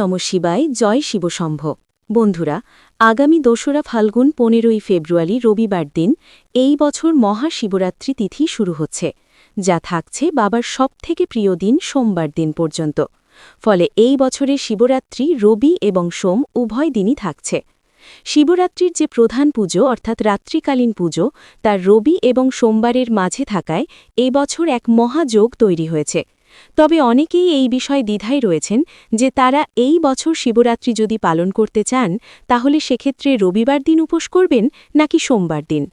নম শিবায়, জয় শিবশম্ভ বন্ধুরা, আগামী দোসরা ফাল্গুন পনেরোই ফেব্রুয়ারি রবিবার দিন এই বছর মহাশিবরাত্রি তিথি শুরু হচ্ছে, যা থাকছে বাবার সবথেকে প্রিয় দিন সোমবার দিন পর্যন্ত। ফলে এই বছরের শিবরাত্রি রবি এবং সোম উভয় দিনই থাকছে। শিবরাত্রির যে প্রধান পুজো, অর্থাৎ রাত্রিকালীন পুজো তার রবি এবং সোমবারের মাঝে থাকায় এবছর এক মহাযোগ তৈরি হয়েছে। তবে অনেকেই এই বিষয়ে দ্বিধায় রয়েছেন যে তারা এই বছর শিবরাত্রি যদি পালন করতে চান, তাহলে সেক্ষেত্রে রবিবার দিন উপোস করবেন নাকি সোমবার দিন?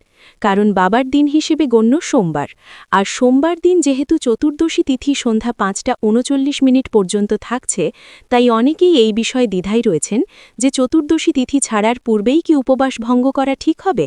কারণ বাবার দিন হিসেবে গণ্য সোমবার। আর সোমবার দিন যেহেতু চতুর্দশী তিথি সন্ধ্যা পাঁচটা উনচল্লিশ মিনিট পর্যন্ত থাকছে, তাই অনেকেই এই বিষয়ে দ্বিধায় রয়েছেন যে চতুর্দশী তিথি ছাড়ার পূর্বেই কি উপবাস ভঙ্গ করা ঠিক হবে?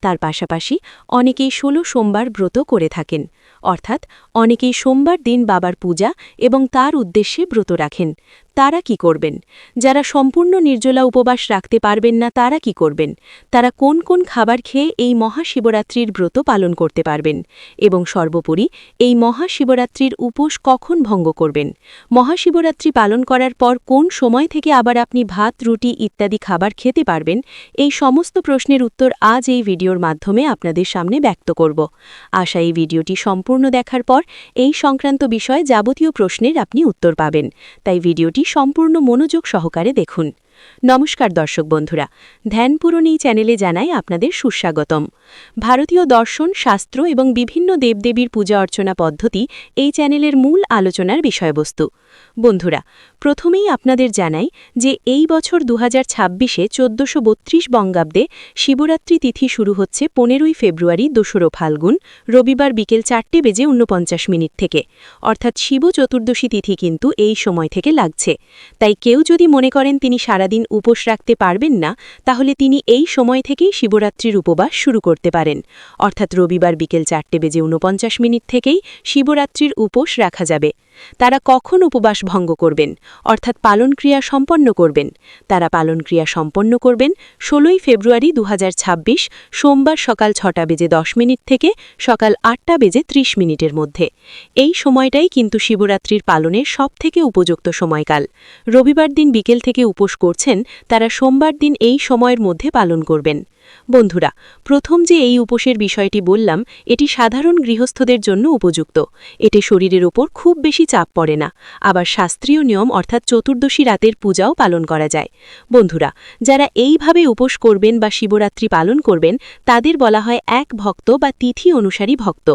তার পাশাপাশি অনেকেই ষোলো সোমবার ব্রত করে থাকেন। অর্থাৎ অনেকেই সোমবার দিন বাবার পূজা এবং তার উদ্দেশ্যে ব্রত রাখেন। তারা কি করবেন? যারা সম্পূর্ণ নির্জলা উপবাস রাখতে পারবেন না, তারা কি করবেন? তারা কোন কোন খাবার খেয়ে এই মহাশিবরাত্রির ব্রত পালন করতে পারবেন? এবং সর্বোপরি, এই মহাশিবরাত্রির উপোস কখন ভঙ্গ করবেন? মহাশিবরাত্রি পালন করার পর কোন সময় থেকে আবার আপনি ভাত, রুটি ইত্যাদি খাবার খেতে পারবেন? এই সমস্ত প্রশ্নের উত্তর আজ এই ভিডিওর মাধ্যমে আপনাদের সামনে ব্যক্ত করব। আশা এই ভিডিওটি সম্পূর্ণ দেখার পর এই সংক্রান্ত বিষয়ে যাবতীয় প্রশ্নের আপনি উত্তর পাবেন। তাই ভিডিওটি সম্পূর্ণ মনোযোগ সহকারে দেখুন। নমস্কার দর্শক বন্ধুরা ধ্যানপূরণ এই চ্যানেলে জানাই আপনাদের সুস্বাগতম। ভারতীয় দর্শন, শাস্ত্র এবং বিভিন্ন দেবদেবীর পূজা অর্চনা পদ্ধতি এই চ্যানেলের মূল আলোচনার বিষয়বস্তু। বন্ধুরা, প্রথমেই আপনাদের জানাই যে এই বছর দু হাজার ছাব্বিশে চোদ্দশো বত্রিশ বঙ্গাব্দে শিবরাত্রি তিথি শুরু হচ্ছে পনেরোই ফেব্রুয়ারি দোসরো ফাল্গুন, রবিবার বিকেল চারটে বেজে উনপঞ্চাশ মিনিট থেকে। অর্থাৎ শিব চতুর্দশী তিথি কিন্তু এই সময় থেকে লাগছে। তাই কেউ যদি মনে করেন তিনি সারাদিন উপোস রাখতে পারবেন না, তাহলে তিনি এই সময় থেকেই শিবরাত্রির উপবাস শুরু করতে পারেন। অর্থাৎ রবিবার বিকেল চারটে বেজে উনপঞ্চাশ মিনিট থেকেই শিবরাত্রির উপোস রাখা যাবে। তারা কখন উপবাস ভঙ্গ করবেন, অর্থাৎ পালনক্রিয়া সম্পন্ন করবেন? তারা পালনক্রিয়া সম্পন্ন করবেন ষোলোই ফেব্রুয়ারি দুহাজার ছাব্বিশ, সোমবার সকাল ছটা বেজে দশ মিনিট থেকে সকাল আটটা বেজে ত্রিশ মিনিটের মধ্যে। এই সময়টাই কিন্তু শিবরাত্রির পালনের সবথেকে উপযুক্ত সময়কাল। রবিবার দিন বিকেল থেকে উপোস করছেন, তারা সোমবার দিন এই সময়ের মধ্যে পালন করবেন। বন্ধুরা, প্রথম যে এই উপোসের বিষয়টি বললাম, এটি সাধারণ গৃহস্থদের জন্য উপযুক্ত। এতে শরীরের ওপর খুব বেশি চাপ পড়ে না। আবার শাস্ত্রীয় নিয়ম অর্থাৎ চতুর্দশী রাতের পূজাও পালন করা যায়। বন্ধুরা, যারা এইভাবে উপোস করবেন বা শিবরাত্রি পালন করবেন, তাদের বলা হয় এক ভক্ত বা তিথি অনুসারী ভক্ত।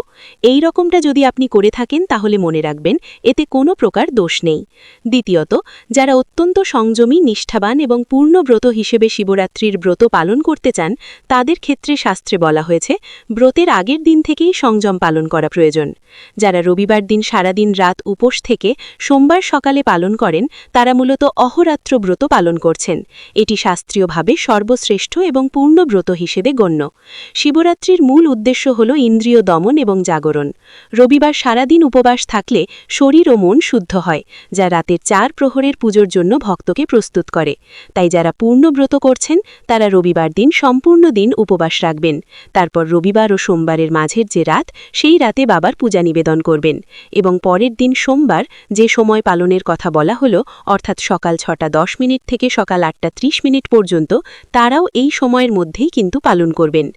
এই রকমটা যদি আপনি করে থাকেন, তাহলে মনে রাখবেন, এতে কোনো প্রকার দোষ নেই। দ্বিতীয়ত, যারা অত্যন্ত সংযমী, নিষ্ঠাবান এবং পূর্ণব্রত হিসেবে শিবরাত্রির ব্রত পালন করতে চান তাদের ক্ষেত্রে শাস্ত্রে বলা হয়েছে, ব্রতের আগের দিন থেকেই সংযম পালন করা প্রয়োজন। যারা রবিবার দিন সারাদিন রাত উপোস থেকে সোমবার সকালে পালন করেন, তারা মূলত অহরাত্র ব্রত পালন করছেন। এটি শাস্ত্রীয়ভাবে সর্বশ্রেষ্ঠ এবং পূর্ণ ব্রত হিসেবে গণ্য। শিবরাত্রির মূল উদ্দেশ্য হল ইন্দ্রিয় দমন এবং জাগরণ। রবিবার সারাদিন উপবাস থাকলে শরীর ও মন শুদ্ধ হয়, যা রাতের চার প্রহরের পুজোর জন্য ভক্তকে প্রস্তুত করে। তাই যারা পূর্ণব্রত করছেন, তারা রবিবার দিন সম্পূর্ণ দিন উপবাস রাখবেন। তারপর রবিবার ও সোমবারের মাঝের যে রাত, সেই রাতে বাবার পূজা নিবেদন করবেন এবং পরের দিন সোমবার যে সময় পালনের কথা বলা হলো, অর্থাৎ সকাল ছটা দশ মিনিট থেকে সকাল আটটা ত্রিশ মিনিট পর্যন্ত, তারাও এই সময়ের মধ্যেই কিন্তু পালন করবেন।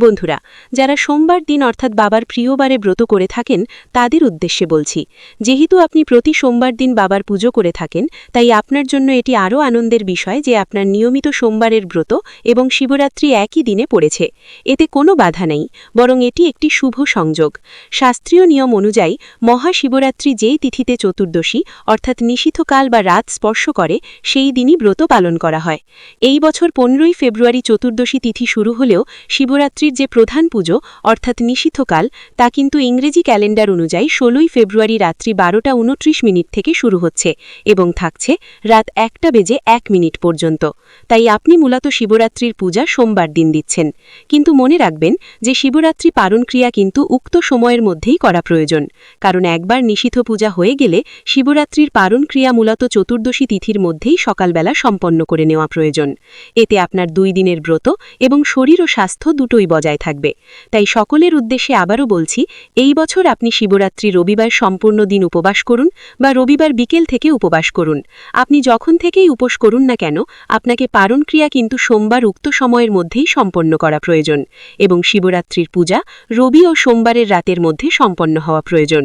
বন্ধুরা, যারা সোমবার দিন অর্থাৎ বাবার প্রিয়বারে ব্রত করে থাকেন, তাদের উদ্দেশ্যে বলছি, যেহেতু আপনি প্রতি সোমবার দিন বাবার পুজো করে থাকেন, তাই আপনার জন্য এটি আরও আনন্দের বিষয় যে আপনার নিয়মিত সোমবারের ব্রত এবং শিবরাত্রি একই দিনে পড়েছে। এতে কোনো বাধা নেই, বরং এটি একটি শুভ সংযোগ। শাস্ত্রীয় নিয়ম অনুযায়ী, মহাশিবরাত্রি যেই তিথিতে চতুর্দশী, অর্থাৎ নিষিদ্ধকাল বা রাত স্পর্শ করে, সেই দিনই ব্রত পালন করা হয়। এই বছর পনেরোই ফেব্রুয়ারি চতুর্দশী তিথি শুরু হলেও, শিবরাত্রির যে প্রধান পুজো, অর্থাৎ নিষিদ্ধকাল, তা কিন্তু ইংরেজি ক্যালেন্ডার অনুযায়ী ষোলোই ফেব্রুয়ারি রাত্রি বারোটা উনত্রিশ মিনিট থেকে শুরু হচ্ছে এবং থাকছে রাত একটা বেজে এক মিনিট পর্যন্ত। তাই আপনি মূলত শিবরাত্রির পূজা সোমবার রবিবার দিন দিচ্ছেন। কিন্তু মনে রাখবেন যে শিবরাত্রি পালন ক্রিয়া কিন্তু উক্ত সময়ের মধ্যেই করা প্রয়োজন। কারণ একবার নিষিদ্ধ পূজা হয়ে গেলে শিবরাত্রির পালন ক্রিয়া মূলত চতুর্দশী তিথির মধ্যেই সকালবেলা সম্পন্ন করে নেওয়া প্রয়োজন। এতে আপনার দুই দিনের ব্রত এবং শরীর ও স্বাস্থ্য দুটোই বজায় থাকবে। তাই সকলের উদ্দেশ্যে আবারও বলছি, এই বছর আপনি শিবরাত্রি রবিবার সম্পূর্ণ দিন উপবাস করুন বা রবিবার বিকেল থেকে উপবাস করুন। আপনি যখন থেকেই উপোস করুন না কেন, আপনাকে পারণ ক্রিয়া কিন্তু সোমবার উক্ত সময়ের মধ্যেই সম্পন্ন করা প্রয়োজন এবং শিবরাত্রির পূজা রবি ও সোমবারের রাতের মধ্যে সম্পন্ন হওয়া প্রয়োজন।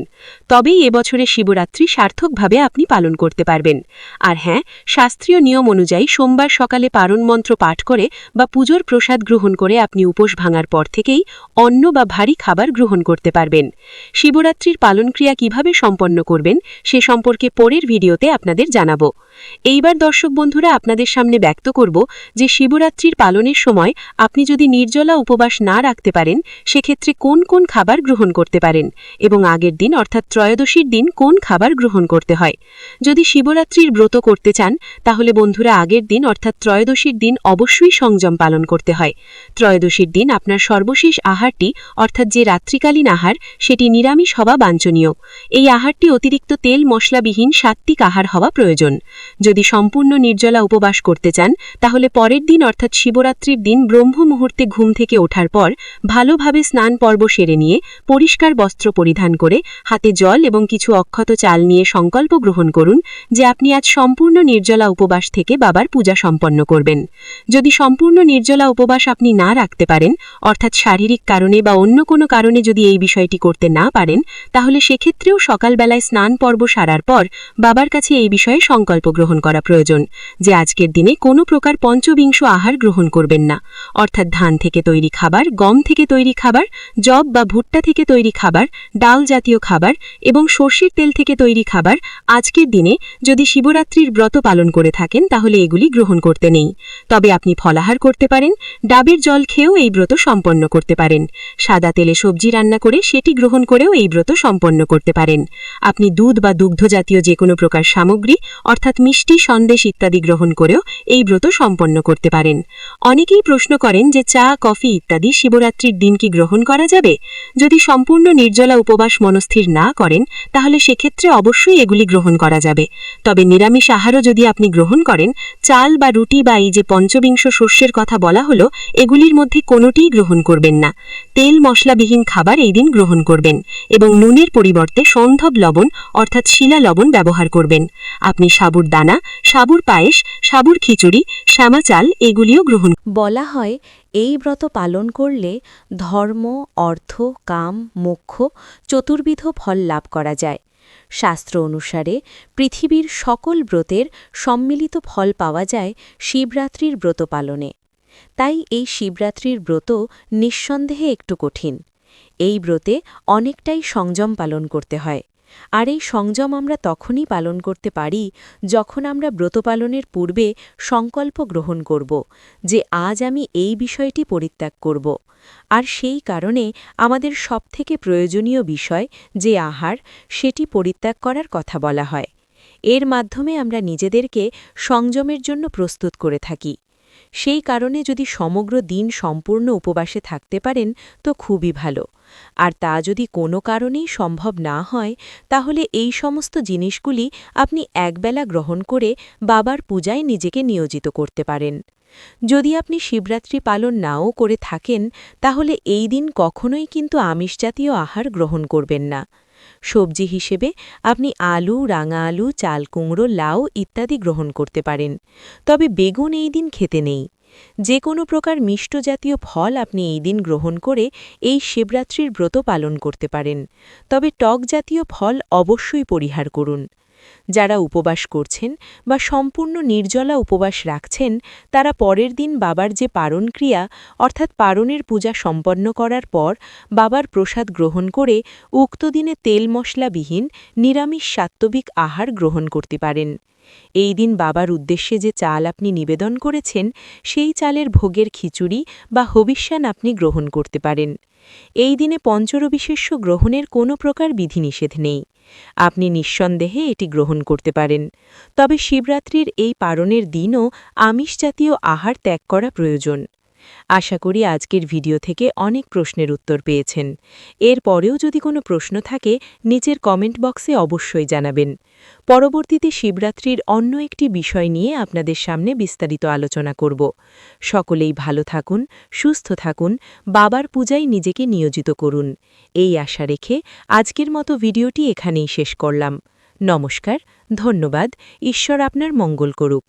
তবেই এবছরে শিবরাত্রি সার্থকভাবে আপনি পালন করতে পারবেন। আর হ্যাঁ শাস্ত্রীয় নিয়ম অনুযায়ী সোমবার সকালে পারণ মন্ত্র পাঠ করে বা পুজোর প্রসাদ গ্রহণ করে আপনি উপোস ভাঙার পর থেকেই অন্ন বা ভারী খাবার গ্রহণ করতে পারবেন। শিবরাত্রির পালনক্রিয়া কীভাবে সম্পন্ন করবেন সে সম্পর্কে পরের ভিডিওতে আপনাদের জানাব। এইবার দর্শক বন্ধুরা, আপনাদের সামনে ব্যক্ত করব যে শিবরাত্রির পালনের সময় আপনি যদি নির্জলা উপবাস না রাখতে পারেন, সেক্ষেত্রে কোন কোন খাবার গ্রহণ করতে পারেন এবং আগের দিন, অর্থাৎ ত্রয়োদশীর দিন, কোন খাবার গ্রহণ করতে হয়? যদি শিবরাত্রির ব্রত করতে চান, তাহলে বন্ধুরা, আগের দিন, অর্থাৎ ত্রয়োদশীর দিন অবশ্যই সংযম পালন করতে হয়। ত্রয়োদশীর দিন আপনার সর্বশেষ আহারটি, অর্থাৎ যে রাত্রিকালীন আহার, সেটি নিরামিষ হওয়া বাঞ্ছনীয়। এই আহারটি অতিরিক্ত তেল মশলাবিহীন সাত্ত্বিক আহার হওয়া প্রয়োজন। যদি সম্পূর্ণ নির্জলা উপবাস করতে চান, তাহলে পরের দিন অর্থাৎ শিবরাত্রির দিন ব্রহ্ম মুহূর্তে ঘুম থেকে ওঠার পর ভালোভাবে স্নান পর্ব সেরে নিয়ে পরিষ্কার বস্ত্র পরিধান করে হাতে জল এবং কিছু অক্ষত চাল নিয়ে সংকল্প গ্রহণ করুন যে আপনি আজ সম্পূর্ণ নির্জলা উপবাস থেকে বাবার পূজা সম্পন্ন করবেন। যদি সম্পূর্ণ নির্জলা উপবাস আপনি না রাখতে পারেন, অর্থাৎ শারীরিক কারণে বা অন্য কোনো কারণে যদি এই বিষয়টি করতে না পারেন, তাহলে সেক্ষেত্রেও সকালবেলায় স্নান পর্ব সারার পর বাবার কাছে এই বিষয়ে সংকল্প গ্রহণ করা প্রয়োজন, যে আজকের দিনে কোনো প্রকার পঞ্চবিংশ আহার গ্রহণ করবেন না। অর্থাৎ ধান থেকে তৈরি খাবার, গম থেকে তৈরি খাবার জব বা ভুট্টা থেকে তৈরি খাবার, ডাল জাতীয় খাবার এবং সর্ষের তেল থেকে তৈরি খাবার আজকের দিনে যদি শিবরাত্রির ব্রত পালন করে থাকেন, তাহলে এগুলি গ্রহণ করতে নেই। তবে আপনি ফলাহার করতে পারেন, ডাবের জল খেয়েও এই ব্রত সম্পন্ন করতে পারেন। সাদা তেলে সবজি রান্না করে সেটি গ্রহণ করেও এই ব্রত সম্পন্ন করতে পারেন। আপনি দুধ বা দুগ্ধ জাতীয় যে কোনো প্রকার সামগ্রী, অর্থাৎ মিষ্টি সন্দেশ ইত্যাদি গ্রহণ করেও এই ব্রত সম্পন্ন করতে পারেন। অনেকেই প্রশ্ন করেন যে চা, কফি ইত্যাদি শিবরাত্রির দিন কি গ্রহণ করা যাবে? যদি সম্পূর্ণ নির্জলা উপবাস মনস্থির না করেন, তাহলে সেক্ষেত্রে অবশ্যই এগুলি গ্রহণ করা যাবে। তবে নিরামিষ আহারও যদি আপনি গ্রহণ করেন, চাল বা রুটি বা এই যে পঞ্চবিংশ শস্যের কথা বলা হলো, এগুলির মধ্যে কোনোটিই গ্রহণ করবেন না। তেল মশলাবিহীন খাবার এই দিন গ্রহণ করবেন এবং নুনের পরিবর্তে সন্ধব লবণ অর্থাৎ শিলা লবণ ব্যবহার করবেন। আপনি সাবুর দানা, সাবুর পায়েস, সাবুর খিচুড়ি, শ্যামা চাল এগুলিও গ্রহণ বলা হয়, এই ব্রত পালন করলে ধর্ম, অর্থ, কাম, মোক্ষ, চতুর্বিধ ফল লাভ করা যায়। শাস্ত্র অনুসারে পৃথিবীর সকল ব্রতের সম্মিলিত ফল পাওয়া যায় শিবরাত্রির ব্রত পালনে। তাই এই শিবরাত্রির ব্রত নিঃসন্দেহে একটু কঠিন। এই ব্রতে অনেকটাই সংযম পালন করতে হয়। আর এই সংযম আমরা তখনই পালন করতে পারি যখন আমরা ব্রত পালনের পূর্বে সংকল্প গ্রহণ করব যে আজ আমি এই বিষয়টি পরিত্যাগ করব। আর সেই কারণে আমাদের সবথেকে প্রয়োজনীয় বিষয় যে আহার, সেটি পরিত্যাগ করার কথা বলা হয়। এর মাধ্যমে আমরা নিজেদেরকে সংযমের জন্য প্রস্তুত করে থাকি। সেই কারণে যদি সমগ্র দিন সম্পূর্ণ উপবাসে থাকতে পারেন, তো খুবই ভালো। আর তা যদি কোনো কারণেই সম্ভব না হয়, তাহলে এই সমস্ত জিনিসগুলি আপনি একবেলা গ্রহণ করে বাবার পূজায় নিজেকে নিয়োজিত করতে পারেন। যদি আপনি শিবরাত্রি পালন নাও করে থাকেন, তাহলে এই দিন কখনোই কিন্তু আমিষ জাতীয় আহার গ্রহণ করবেন না। সবজি হিসেবে আপনি আলু, রাঙা আলু, চাল কুমড়ো, লাউ ইত্যাদি গ্রহণ করতে পারেন। তবে বেগুন এই দিন খেতে নেই। যে কোনো প্রকার মিষ্ট জাতীয় ফল আপনি এই দিন গ্রহণ করে এই শিবরাত্রির ব্রত পালন করতে পারেন। তবে টক জাতীয় ফল অবশ্যই পরিহার করুন। যারা উপবাস করছেন বা সম্পূর্ণ নির্জলা উপবাস রাখছেন, তারা পরের দিন বাবার যে পারণ ক্রিয়া, অর্থাৎ পারণের পূজা সম্পন্ন করার পর বাবার প্রসাদ গ্রহণ করে উক্ত দিনে তেল মশলাবিহীন নিরামিষ সাত্ত্বিক আহার গ্রহণ করতে পারেন। এই দিন বাবার উদ্দেশ্যে যে চাল আপনি নিবেদন করেছেন, সেই চালের ভোগের খিচুড়ি বা হবিষ্যান আপনি গ্রহণ করতে পারেন। এই দিনে পঞ্চরবিশেষ্য গ্রহণের কোনো প্রকার বিধিনিষেধ নেই। আপনি নিঃসন্দেহে এটি গ্রহণ করতে পারেন। তবে শিবরাত্রির এই পারণের দিনও আমিষ জাতীয় আহার ত্যাগ করা প্রয়োজন। আশা করি আজকের ভিডিও থেকে অনেক প্রশ্নের উত্তর পেয়েছেন। এর পরেও যদি কোনো প্রশ্ন থাকে, নিচের কমেন্ট বক্সে অবশ্যই জানাবেন। পরবর্তীতে শিবরাত্রির অন্য একটি বিষয় নিয়ে আপনাদের সামনে বিস্তারিত আলোচনা করব। সকলেই ভালো থাকুন, সুস্থ থাকুন, বাবার পূজায় নিজেকে নিয়োজিত করুন। এই আশা রেখে আজকের মতো ভিডিওটি এখানেই শেষ করলাম। নমস্কার, ধন্যবাদ, ঈশ্বর আপনার মঙ্গল করুক।